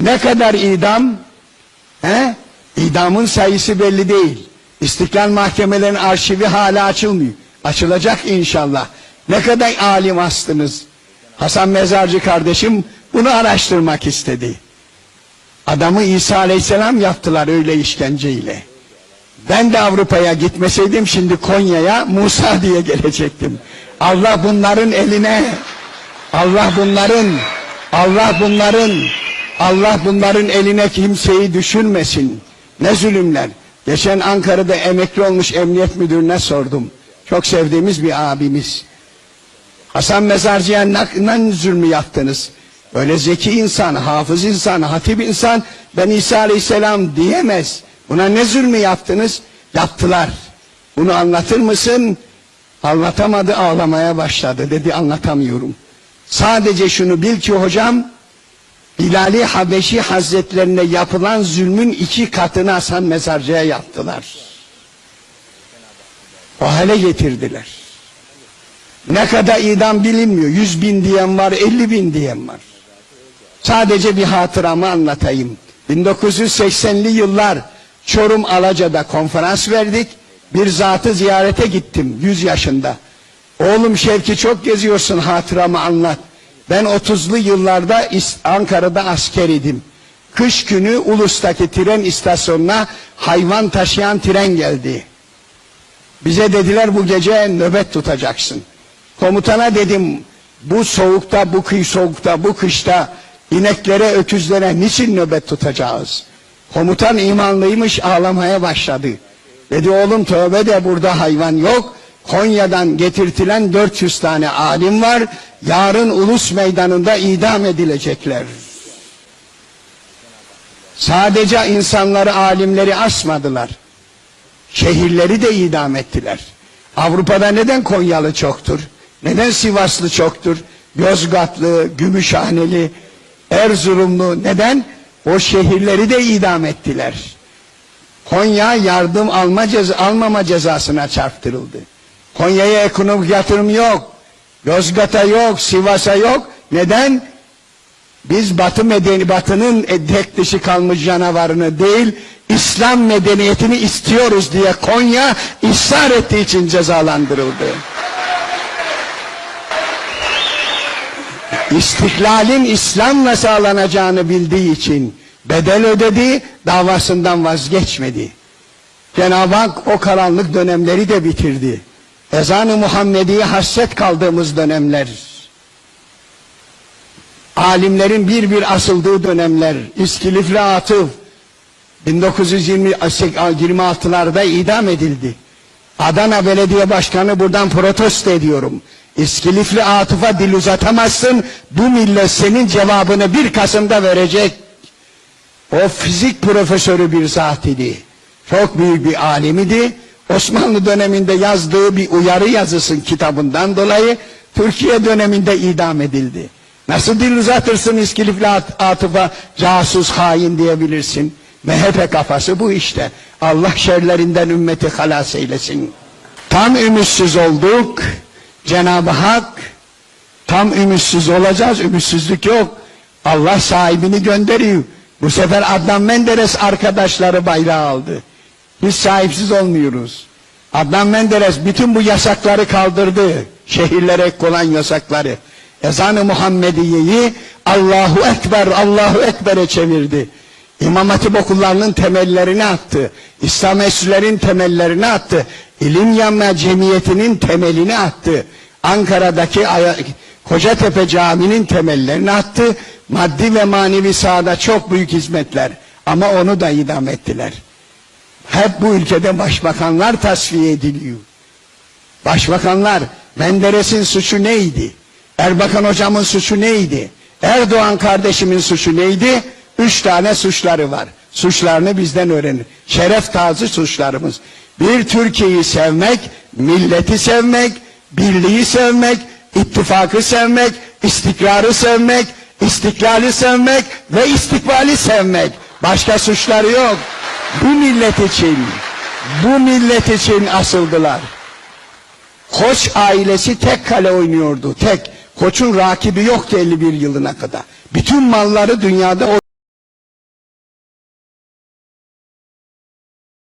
Ne kadar idam? He? İdamın sayısı belli değil. İstiklal mahkemelerinin arşivi hala açılmıyor. Açılacak inşallah. Ne kadar alim astınız. Hasan Mezarcı kardeşim bunu araştırmak istedi. Adamı İsa Aleyhisselam yaptılar öyle işkenceyle. Ben de Avrupa'ya gitmeseydim şimdi Konya'ya Musa diye gelecektim. Allah bunların eline, Allah bunların, Allah bunların, Allah bunların eline kimseyi düşürmesin. Ne zulümler. Geçen Ankara'da emekli olmuş emniyet müdürüne sordum. Çok sevdiğimiz bir abimiz. Hasan Mezarcı'ya ne, zulmü yaptınız? Öyle zeki insan, hafız insan, hatip insan ben İsa Aleyhisselam diyemez. Buna ne zulmü yaptınız? Yaptılar. Bunu anlatır mısın? Anlatamadı ağlamaya başladı. Dedi anlatamıyorum. Sadece şunu bil ki hocam Bilali Habeşi Hazretlerine yapılan zulmün iki katını Hasan Mezarcı'ya yaptılar. O hale getirdiler. Ne kadar idam bilinmiyor. Yüz bin diyen var, elli bin diyen var. Sadece bir hatıramı anlatayım. 1980'li yıllar Çorum Alaca'da konferans verdik. Bir zatı ziyarete gittim 100 yaşında. Oğlum Şevki çok geziyorsun hatıramı anlat. Ben 30'lu yıllarda Ankara'da asker idim. Kış günü Ulus'taki tren istasyonuna hayvan taşıyan tren geldi. Bize dediler bu gece nöbet tutacaksın. Komutana dedim bu soğukta, bu kış soğukta, bu kışta ineklere, öküzlere niçin nöbet tutacağız? Komutan imanlıymış ağlamaya başladı. Dedi oğlum tövbe de burada hayvan yok. Konya'dan getirtilen 400 tane alim var. Yarın ulus meydanında idam edilecekler. Sadece insanları, alimleri asmadılar. Şehirleri de idam ettiler. Avrupa'da neden Konyalı çoktur? Neden Sivaslı çoktur? Yozgatlı, Gümüşhaneli, Erzurumlu neden? O şehirleri de idam ettiler. Konya yardım alma ceza, almama cezasına çarptırıldı. Konya'ya ekonomik yatırım yok. Yozgat'a yok, Sivas'a yok. Neden? Biz Batı medeni Batı'nın e, tek dışı kalmış canavarını değil, İslam medeniyetini istiyoruz diye Konya ısrar ettiği için cezalandırıldı. İstiklalin İslam'la sağlanacağını bildiği için bedel ödedi, davasından vazgeçmedi. Cenab-ı Hak o karanlık dönemleri de bitirdi. Ezan-ı Muhammedi'ye hasret kaldığımız dönemler, alimlerin bir bir asıldığı dönemler, İskilifli Atıf 1926'larda idam edildi. Adana Belediye Başkanı buradan protesto ediyorum. İskilifli Atıf'a dil uzatamazsın. Bu millet senin cevabını 1 Kasım'da verecek. O fizik profesörü bir zat idi. Çok büyük bir alim idi. Osmanlı döneminde yazdığı bir uyarı yazısın kitabından dolayı Türkiye döneminde idam edildi. Nasıl dil uzatırsın İskilifli At- Atıf'a casus hain diyebilirsin. MHP kafası bu işte. Allah şerlerinden ümmeti halas eylesin. Tam ümitsiz olduk. Cenab-ı Hak tam ümitsiz olacağız. Ümitsizlik yok. Allah sahibini gönderiyor. Bu sefer Adnan Menderes arkadaşları bayrağı aldı. Biz sahipsiz olmuyoruz. Adnan Menderes bütün bu yasakları kaldırdı. Şehirlere olan yasakları. Ezan-ı Muhammediye'yi Allahu Ekber, Allahu Ekber'e çevirdi. İmam Hatip okullarının temellerini attı. İslam enstitülerin temellerini attı. İlim Yanma Cemiyeti'nin temelini attı. Ankara'daki Kocatepe Camii'nin temellerini attı. Maddi ve manevi sahada çok büyük hizmetler. Ama onu da idam ettiler. Hep bu ülkede başbakanlar tasfiye ediliyor. Başbakanlar Menderes'in suçu neydi? Erbakan hocamın suçu neydi? Erdoğan kardeşimin suçu neydi? Üç tane suçları var. Suçlarını bizden öğrenin. Şeref tazı suçlarımız. Bir Türkiye'yi sevmek, milleti sevmek, birliği sevmek, ittifakı sevmek, istikrarı sevmek, istiklali sevmek ve istikbali sevmek. Başka suçları yok. Bu millet için, bu millet için asıldılar. Koç ailesi tek kale oynuyordu. Tek. Koç'un rakibi yoktu 51 yılına kadar. Bütün malları dünyada o